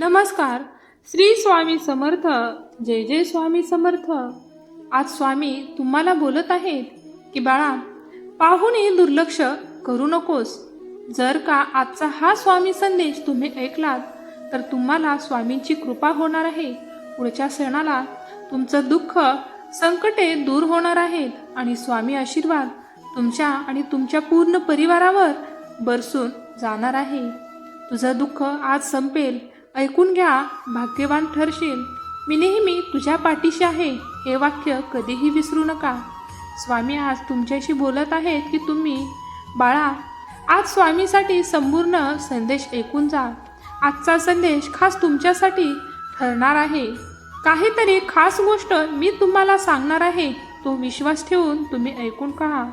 नमस्कार. श्री स्वामी समर्थ. जय जय स्वामी समर्थ. आज स्वामी तुम्हाला बोलत आहेत की बाळा पाहुणे दुर्लक्ष करू नकोस. जर का आजचा हा स्वामी संदेश तुम्ही ऐकलात तर तुम्हाला स्वामींची कृपा होणार आहे. पुढच्या सणाला तुमचं दुःख संकटे दूर होणार आहेत आणि स्वामी आशीर्वाद तुमच्या आणि तुमच्या पूर्ण परिवारावर बरसून जाणार आहे. तुझं दुःख आज संपेल ऐकून घ्या भाग्यवान ठरशील. मी नेहमी तुझ्या पाठीशी आहे हे वाक्य कधीही विसरू नका. स्वामी आज तुमच्याशी बोलत आहेत की तुम्ही? बाळा आज स्वामीसाठी संपूर्ण संदेश ऐकून जा. आजचा संदेश खास तुमच्यासाठी ठरणार आहे. काहीतरी खास गोष्ट मी तुम्हाला सांगणार आहे तो विश्वास ठेवून तुम्ही ऐकून का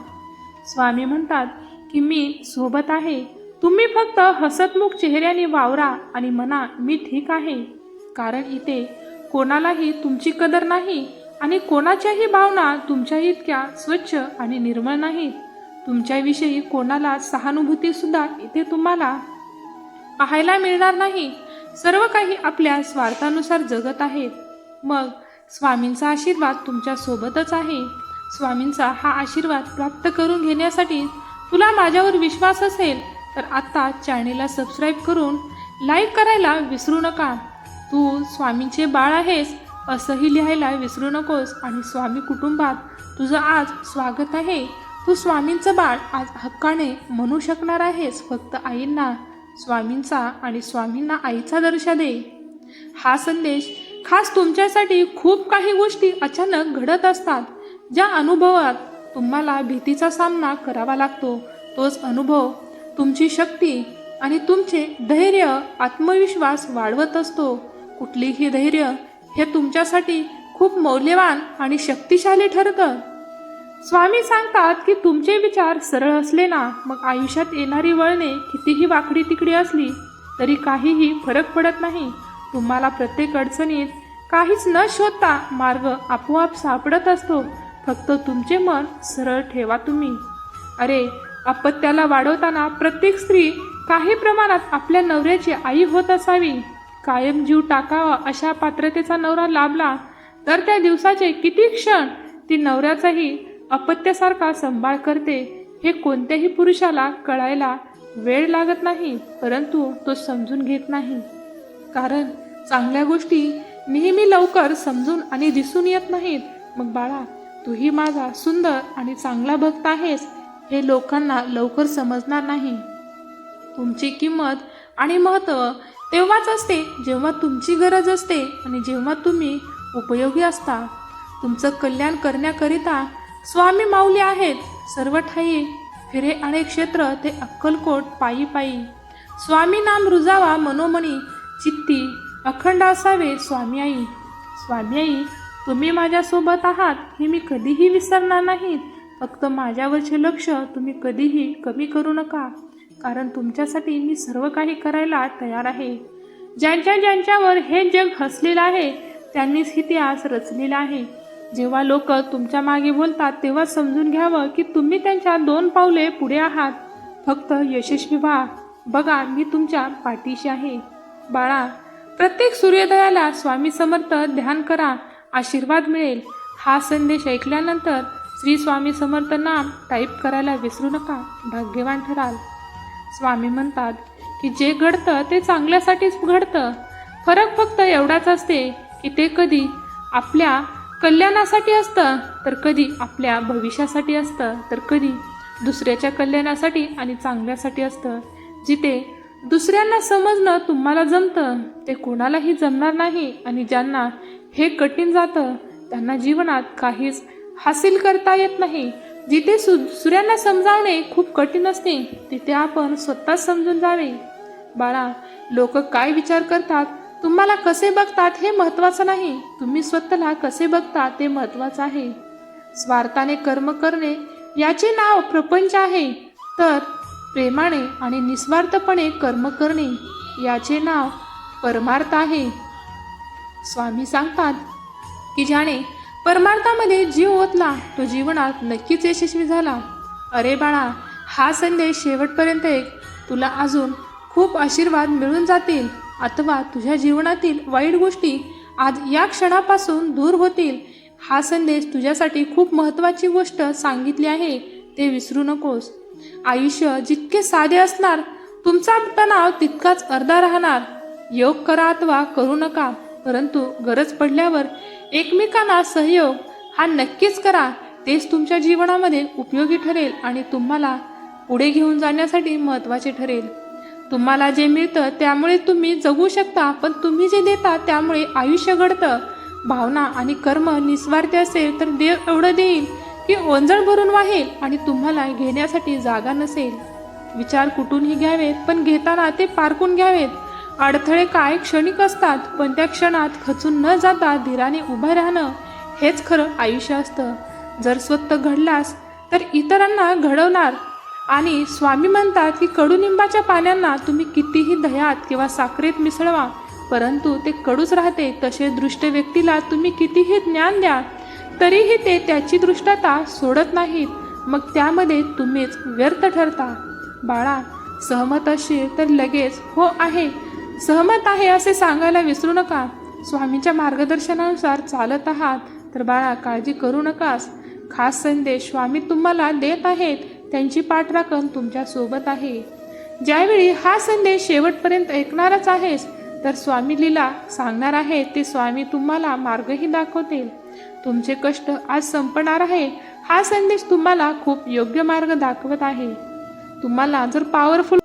स्वामी म्हणतात की मी सोबत आहे तुम्ही फक्त हसतमुख चेहऱ्याने वावरा आणि म्हणा मी ठीक आहे. कारण इथे कोणालाही तुमची कदर नाही आणि कोणाच्याही भावना तुमच्या इतक्या स्वच्छ आणि निर्मळ नाहीत. तुमच्याविषयी कोणाला सहानुभूती सुद्धा इथे तुम्हाला पाहायला मिळणार नाही. सर्व काही आपल्या स्वार्थानुसार जगत आहेत. मग स्वामींचा आशीर्वाद तुमच्या सोबतच आहे. स्वामींचा हा आशीर्वाद प्राप्त करून घेण्यासाठी तुला माझ्यावर विश्वास असेल तर आत्ता चॅनेलला सबस्क्राईब करून लाईक करायला विसरू नका. तू स्वामींचे बाळ आहेस असंही लिहायला विसरू नकोस आणि स्वामी कुटुंबात तुझं आज स्वागत आहे. तू स्वामींचं बाळ आज हक्काने म्हणू शकणार आहेस फक्त आईंना स्वामींचा आणि स्वामींना आईचा दर्शा दे. हा संदेश खास तुमच्यासाठी खूप काही गोष्टी अचानक घडत असतात ज्या अनुभवात तुम्हाला भीतीचा सामना करावा लागतो. तोच अनुभव तुमची शक्ती आणि तुमचे धैर्य आत्मविश्वास वाढवत असतो. कुठलीही धैर्य हे तुमच्यासाठी खूप मौल्यवान आणि शक्तिशाली ठरतं. स्वामी सांगतात की तुमचे विचार सरळ असले ना मग आयुष्यात येणारी वळणे कितीही वाकडी तिकडी असली तरी काहीही फरक पडत नाही. तुम्हाला प्रत्येक अडचणीत काहीच न शोधता मार्ग आपोआप सापडत असतो. फक्त तुमचे मन सरळ ठेवा तुम्ही. अरे अपत्याला वाढवताना प्रत्येक स्त्री काही प्रमाणात आपल्या नवऱ्याची आई होत असावी. कायम जीव टाकावा अशा पात्रतेचा नवरा लाभला तर त्या दिवसाचे किती क्षण ती नवऱ्याचाही अपत्यासारखा सांभाळ करते हे कोणत्याही पुरुषाला कळायला वेळ लागत नाही परंतु तो समजून घेत नाही. कारण चांगल्या गोष्टी नेहमी लवकर समजून आणि दिसून येत नाहीत. मग बाळा तूही माझा सुंदर आणि चांगला भक्त आहेस हे लोकांना लवकर समजणार नाही. तुमची किंमत आणि महत्त्व तेव्हाच असते जेव्हा तुमची गरज असते आणि जेव्हा तुम्ही उपयोगी असता. तुमचं कल्याण करण्याकरिता स्वामी माऊली आहेत. सर्व ठाई फिरे आणि क्षेत्र ते अक्कलकोट पायी पायी. स्वामी नाम रुजावा मनोमणी चित्ती अखंड असावे स्वामी आई. स्वामी आई तुम्ही माझ्यासोबत आहात हे मी कधीही विसरणार नाहीत. फक्त माझ्यावरचे लक्ष तुम्ही कधीही कमी करू नका. कारण तुमच्यासाठी मी सर्व काही करायला तयार आहे. ज्यांच्या ज्यांच्यावर हे जग हसलेलं आहे त्यांनीच इतिहास रचलेला आहे. जेव्हा लोक तुमच्या मागे बोलतात तेव्हा समजून घ्यावं की तुम्ही त्यांच्या दोन पावले पुढे आहात. फक्त यशस्वी व्हा. बघा मी तुमच्या पाठीशी आहे. बाळा प्रत्येक सूर्योदयाला स्वामी समर्थ ध्यान करा. आशीर्वाद मिळेल. हा संदेश ऐकल्यानंतर श्री स्वामी समर्थ नाम टाईप करायला विसरू नका भाग्यवान ठराल. स्वामी म्हणतात की जे घडतं ते चांगल्यासाठीच घडतं. फरक फक्त एवढाच असते की ते कधी आपल्या कल्याणासाठी असतं तर कधी आपल्या भविष्यासाठी असतं तर कधी दुसऱ्याच्या कल्याणासाठी आणि चांगल्यासाठी असतं. जिथे दुसऱ्यांना समजणं तुम्हाला जमतं ते कोणालाही जमणार नाही आणि ज्यांना हे कठीण जातं त्यांना जीवनात काहीच हासिल करता येत नाही. जिथे सु सूर्यांना समजावणे खूप कठीण असते तिथे आपण स्वतःच समजून जावे. बाळा लोक काय विचार करतात? तुम्हाला कसे बघतात हे महत्त्वाचं नाही. तुम्ही स्वतःला कसे बघता ते महत्त्वाचं आहे. स्वार्थाने कर्म करणे याचे नाव प्रपंच आहे. तर प्रेमाने आणि निस्वार्थपणे कर्म करणे याचे नाव परमार्थ आहे. स्वामी सांगतात की ज्याने परमार्थामध्ये जीव ओतला तो जीवनात नक्कीच यशस्वी झाला. अरे बाळा हा संदेश शेवटपर्यंत एक. तुला अजून खूप आशीर्वाद मिळून जातील अथवा तुझ्या जीवनातील वाईट गोष्टी आज या क्षणापासून दूर होतील. हा संदेश तुझ्यासाठी खूप महत्त्वाची गोष्ट सांगितली आहे ते विसरू नकोस. आयुष्य जितके साधे असणार तुमचा तणाव तितकाच अर्धा राहणार. योग करा अथवा करू नका. परंतु गरज पडल्यावर एकमेकांना सहयोग हा नक्कीच करा तेच तुमच्या जीवनामध्ये उपयोगी ठरेल आणि तुम्हाला पुढे घेऊन जाण्यासाठी महत्त्वाचे ठरेल. तुम्हाला जे मिळतं त्यामुळे तुम्ही जगू शकता पण तुम्ही जे देता त्यामुळे आयुष्य घडतं. भावना आणि कर्म निस्वार्थ असेल तर देव एवढं देईल की ओंजळ भरून वाहेल आणि तुम्हाला घेण्यासाठी जागा नसेल. विचार कुठूनही घ्यावेत पण घेताना ते पारखून घ्यावेत. अडथळे काय क्षणिक असतात पण त्या क्षणात खचून न जाता धीराने उभं राहणं हेच खरं आयुष्य असतं. जर स्वतः घडलास तर इतरांना घडवणार. आणि स्वामी म्हणतात की कडुनिंबाच्या पाण्यांना तुम्ही कितीही दह्यात किंवा साखरेत मिसळवा परंतु ते कडूच राहते. तसे दृष्ट व्यक्तीला तुम्ही कितीही ज्ञान द्या तरीही ते त्याची दृष्टता सोडत नाहीत. मग त्यामध्ये तुम्हीच व्यर्थ ठरता. बाळा सहमत असेल तर लगेच हो आहे. सहमत आहे असे सांगायला विसरू नका. स्वामींच्या मार्गदर्शनानुसार चालत आहात. तर बाळा काळजी करू नकास. खास संदेश स्वामी तुम्हाला देत आहेत. त्यांची पाठराखण तुमच्यासोबत आहे. ज्यावेळी हा संदेश शेवटपर्यंत ऐकणारच आहेस तर स्वामी लीला सांगणार आहे ते स्वामी तुम्हाला मार्गही दाखवतील. तुमचे कष्ट आज संपणार आहे हा संदेश तुम्हाला खूप योग्य मार्ग दाखवत आहे. तुम्हाला जर पॉवरफुल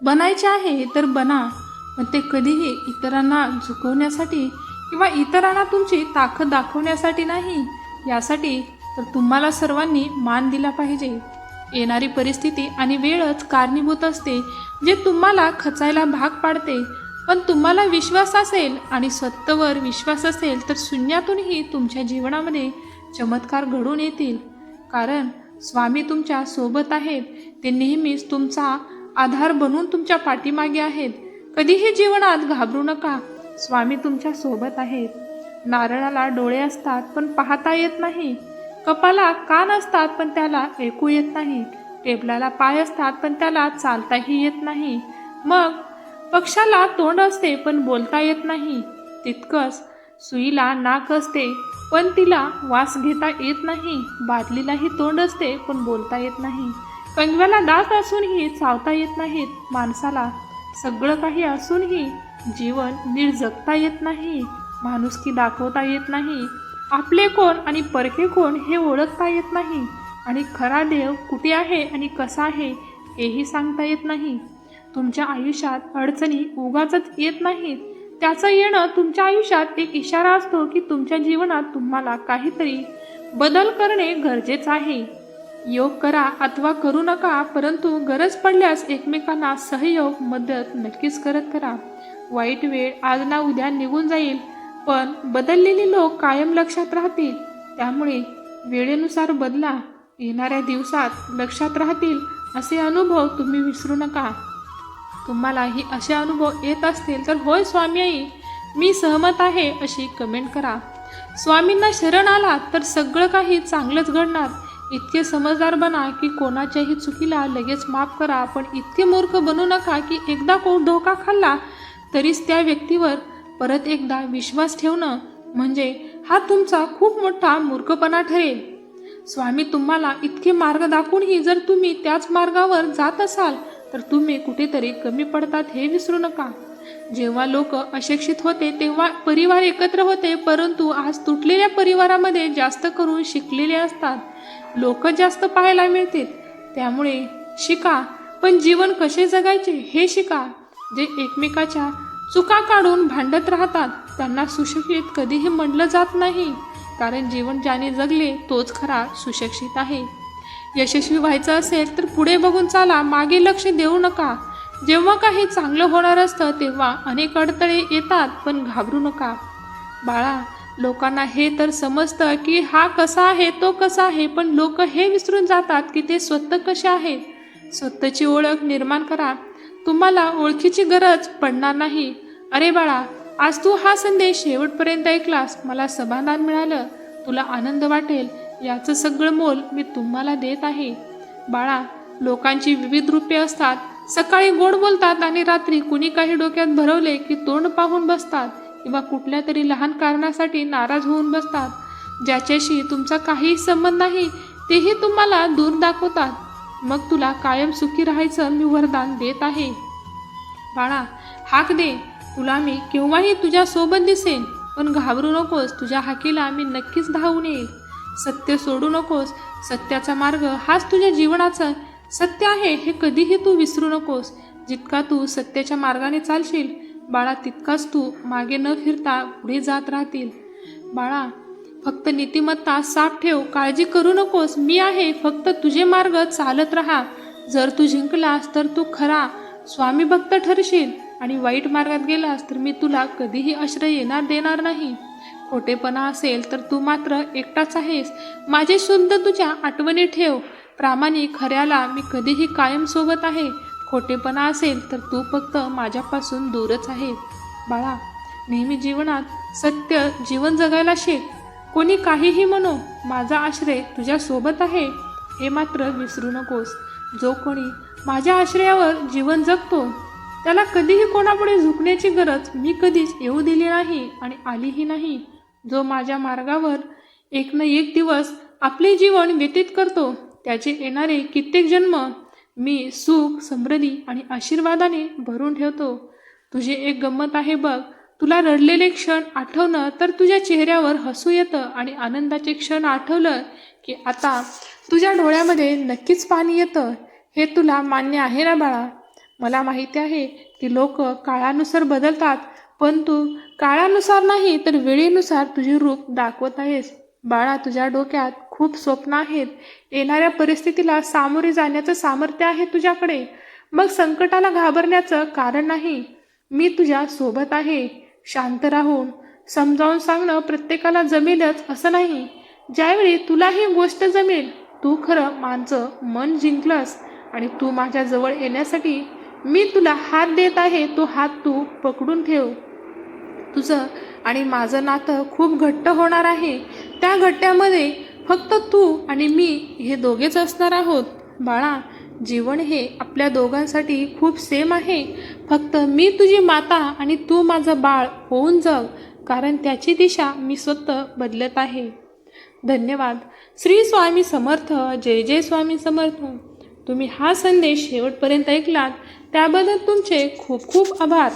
बनायचे आहे तर बना. पण ते कधीही इतरांना झुकवण्यासाठी किंवा इतरांना तुमची ताकद दाखवण्यासाठी नाही यासाठी तर तुम्हाला सर्वांनी मान दिला पाहिजे. येणारी परिस्थिती आणि वेळच कारणीभूत असते जे तुम्हाला खचायला भाग पाडते. पण तुम्हाला विश्वास असेल आणि स्वतःवर विश्वास असेल तर शून्यातूनही तुमच्या जीवनामध्ये चमत्कार घडून येतील. कारण स्वामी तुमच्यासोबत आहेत ते नेहमीच तुमचा आधार बनून तुमच्या पाठीमागे आहेत. कधीही जीवनात घाबरू नका. स्वामी तुमच्यासोबत आहेत. नारळाला डोळे असतात पण पाहता येत नाही. कपाला कान असतात पण त्याला ऐकू येत नाही. टेबलाला पाय असतात पण त्याला चालताही येत नाही. मग पक्षाला तोंड असते पण बोलता येत नाही. तितकंच सुईला नाक असते पण तिला वास घेता येत नाही. बादलीलाही तोंड असते पण बोलता येत नाही. कंगव्याला दात असूनही चावता येत नाहीत माणसाला. सगळं काही असूनही जीवन नीट जगता येत नाही माणुसकी दाखवता येत नाही आपले कोण आणि परके कोण हे ओळखता येत नाही आणि खरा देव कुठे आहे आणि कसा आहे हेही सांगता येत नाही. तुमच्या आयुष्यात अडचणी उगाचच येत नाहीत. त्याचं येणं तुमच्या आयुष्यात एक इशारा असतो की तुमच्या जीवनात तुम्हाला काहीतरी बदल करणे गरजेचं आहे. योग करा अथवा करू नका परंतु गरज पडल्यास एकमेकांना सहयोग मदत नक्कीच करत करा. वाईट वेळ आज ना उद्या निघून जाईल पण बदललेले लोक कायम लक्षात राहतील. त्यामुळे वेळेनुसार बदला येणाऱ्या दिवसात लक्षात राहतील असे अनुभव तुम्ही विसरू नका. तुम्हालाही असे अनुभव येत असतील तर होय स्वामी आई मी सहमत आहे अशी कमेंट करा. स्वामींना शरण आला तर सगळं काही चांगलंच घडणार. इतके समजदार बना की कोणाच्याही चुकीला लगेच माफ करा पण इतके मूर्ख बनू नका की एकदा को धोका खाल्ला तरीच त्या व्यक्तीवर परत एकदा विश्वास ठेवणं म्हणजे हा तुमचा खूप मोठा मूर्खपणा ठरेल. स्वामी तुम्हाला इतके मार्ग दाखवूनही जर तुम्ही त्याच मार्गावर जात असाल तर तुम्ही कुठेतरी कमी पडतात हे विसरू नका. जेव्हा लोक अशिक्षित होते तेव्हा परिवार एकत्र होते परंतु आज तुटलेल्या परिवारामध्ये जास्त करून शिकलेले असतात. लोक जास्त पाहायला मिळतील. त्यामुळे शिका पण जीवन कसे जगायचे हे शिका. जे एकमेकाच्या चुका काढून भांडत राहतात त्यांना सुशिक्षित कधीही म्हणलं जात नाही. कारण जीवन ज्याने जगले तोच खरा सुशिक्षित आहे. यशस्वी व्हायचं असेल तर पुढे बघून चाला मागे लक्ष देऊ नका. जेव्हा काही चांगलं होणार असतं तेव्हा अनेक अडथळे येतात पण घाबरू नका. बाळा लोकांना हे तर समजतं की हा कसा आहे तो कसा आहे पण लोक हे विसरून जातात की ते स्वतः कसे आहेत. स्वतःची ओळख निर्माण करा. तुम्हाला ओळखीची गरज पडणार नाही. अरे बाळा आज तू हा संदेश शेवटपर्यंत ऐकलास मला समाधान मिळालं. तुला आनंद वाटेल याचं सगळं मोल मी तुम्हाला देत आहे. बाळा लोकांची विविध रूपे असतात. सकाळी गोड बोलतात आणि रात्री कुणी काही डोक्यात भरवले की तोंड पाहून बसतात. किंवा कुठल्या तरी लहान कारणासाठी नाराज होऊन बसतात. ज्याच्याशी तुमचा काहीही संबंध नाही तेही तुम्हाला दूर दाखवतात. मग तुला कायम सुखी राहायचं मी वरदान देत आहे. बाळा हाक दे. तुला मी केव्हाही तुझ्या सोबत दिसेन पण घाबरू नकोस. तुझ्या हाकीला मी नक्कीच धावून येईल. सत्य सोडू नकोस. सत्याचा मार्ग हाच तुझ्या जीवनाचं. सत्य आहे हे कधीही तू विसरू नकोस. जितका तू सत्याच्या मार्गाने चालशील बाळा तितकाच तू मागे न फिरता पुढे जात राहतील. बाळा फक्त नीतिमत्ता साफ ठेव काळजी करू नकोस. मी आहे फक्त तुझे मार्ग चालत राहा. जर तू जिंकलास तर तू खरा. स्वामी भक्त ठरशील आणि वाईट मार्गात गेलास तर मी तुला कधीही आश्रय येणार देणार नाही. खोटेपणा असेल तर तू मात्र एकटाच आहेस. माझे शुद्ध तुझ्या आठवणी ठेव. प्रामाणिक खऱ्याला मी कधीही कायम सोबत आहे. खोटेपणा असेल तर तू फक्त माझ्यापासून दूरच आहे. बाळा नेहमी जीवनात सत्य जीवन जगायला शिक. कोणी काहीही म्हणो माझा आश्रय तुझ्यासोबत आहे. हे मात्र विसरू नकोस. जो कोणी माझ्या आश्रयावर जीवन जगतो त्याला कधीही कोणापुढे झुकण्याची गरज मी कधीच येऊ दिली नाही आणि आलीही नाही. जो माझ्या मार्गावर एक न एक दिवस आपले जीवन व्यतीत करतो त्याचे येणारे कित्येक जन्म मी सुख समृद्धी आणि आशीर्वादाने भरून ठेवतो. तुझी एक गंमत आहे बघ. तुला रडलेले क्षण आठवणं तर तुझ्या चेहऱ्यावर हसू येतं आणि आनंदाचे क्षण आठवलं की आता तुझ्या डोळ्यामध्ये नक्कीच पाणी येतं. हे तुला मान्य आहे ना बाळा? मला माहिती आहे की लोक काळानुसार बदलतात पण तू काळानुसार नाही तर वेळेनुसार तुझे रूप दाखवत आहेस. बाळा तुझ्या डोक्यात खूप स्वप्न आहेत. येणाऱ्या परिस्थितीला सामोरे जाण्याचं सामर्थ्य आहे तुझ्याकडे. मग संकटाला घाबरण्याचं कारण नाही. मी तुझ्या सोबत आहे. शांत राहून. समजावून सांगणं प्रत्येकाला जमेलच असं नाही. ज्यावेळी तुला ही गोष्ट जमेल तू खरं माझं मन जिंकलंस आणि तू माझ्याजवळ येण्यासाठी मी तुला हात देत आहे तो हात तू पकडून ठेव. तुझं आणि माझं नातं खूप घट्ट होणार आहे. त्या घट्ट्यामध्ये फक्त तू आणि मी हे दोघेच असणार आहोत. बाळा जीवन हे आपल्या दोघांसाठी खूप सेम आहे. फक्त मी तुझी माता आणि तू माझं बाळ होऊन जग कारण त्याची दिशा मी स्वतः बदलत आहे. धन्यवाद. श्री स्वामी समर्थ जय जय स्वामी समर्थ. तुम्ही हा संदेश शेवटपर्यंत ऐकलात त्याबद्दल तुमचे खूप खूप आभार.